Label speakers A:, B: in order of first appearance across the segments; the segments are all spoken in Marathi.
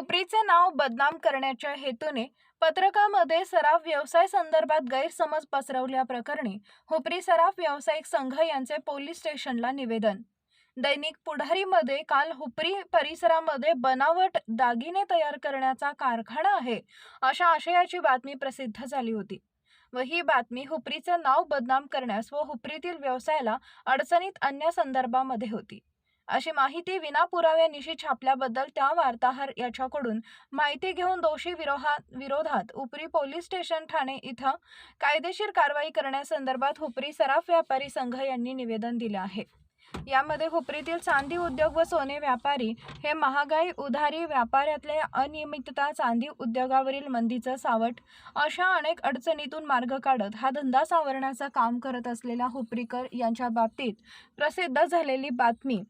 A: हुपरीचे नाव बदनाम करण्याच्या हेतूने पत्रकामध्ये सराफ व्यवसाय संदर्भात गैरसमज पसरवल्याप्रकरणी हुपरी सराफ व्यावसायिक संघ यांचे पोलीस स्टेशनला निवेदन. दैनिक पुढारीमध्ये काल हुपरी परिसरामध्ये बनावट दागिने तयार करण्याचा कारखाना आहे अशा आशयाची बातमी प्रसिद्ध झाली होती. व ही बातमी हुपरीचं नाव बदनाम करण्यास व हुपरीतील व्यवसायाला अडचणीत आणण्यासंदर्भामध्ये होती. अशी माहिती विनापुराव्यानिशी छापल्याबद्दल त्या वार्ताहर याच्याकडून माहिती घेऊन दोषी विरोधात विरोधात उपरी पोलीस स्टेशन ठाणे इथं कायदेशीर कारवाई करण्यासंदर्भात हुपरी सराफ व्यापारी संघ यांनी निवेदन दिले आहे. यामध्ये हुपरीतील चांदी उद्योग व सोने व्यापारी हे महागाई उधारी व्यापारातले अनियमितता चांदी उद्योगावरील मंदीचं सावट अशा अनेक अडचणीतून मार्ग काढत हा धंदा सावरण्याचं काम करत असलेल्या हुपरीकर यांच्या बाबतीत प्रसिद्ध झालेली बातमी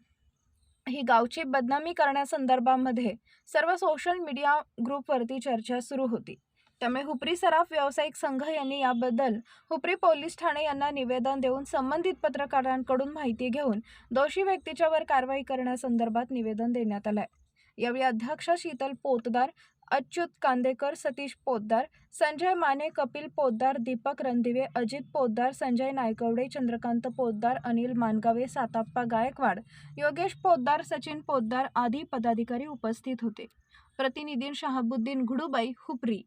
A: ही गावची बदनामी करण्यासंदर्भामध्ये सर्व सोशल मीडिया ग्रुपवरती चर्चा सुरू होती. त्यामुळे हुपरी सराफ व्यावसायिक संघ यांनी याबद्दल हुपरी पोलीस ठाणे यांना निवेदन देऊन संबंधित पत्रकारांकडून माहिती घेऊन दोषी व्यक्तीच्यावर कारवाई करण्यासंदर्भात निवेदन देण्यात आलं आहे यावेळी अध्यक्ष शीतल पोतदार अच्युत कांदेकर सतीश पोतदार संजय माने कपिल पोतदार दीपक रणदिवे अजित पोतदार संजय नायकवडे चंद्रकांत पोतदार अनिल मानगावे साताप्पा गायकवाड योगेश पोतदार सचिन पोतदार आदी पदाधिकारी उपस्थित होते. प्रतिनिधी शहाबुद्दीन घुडुबाई हुपरी.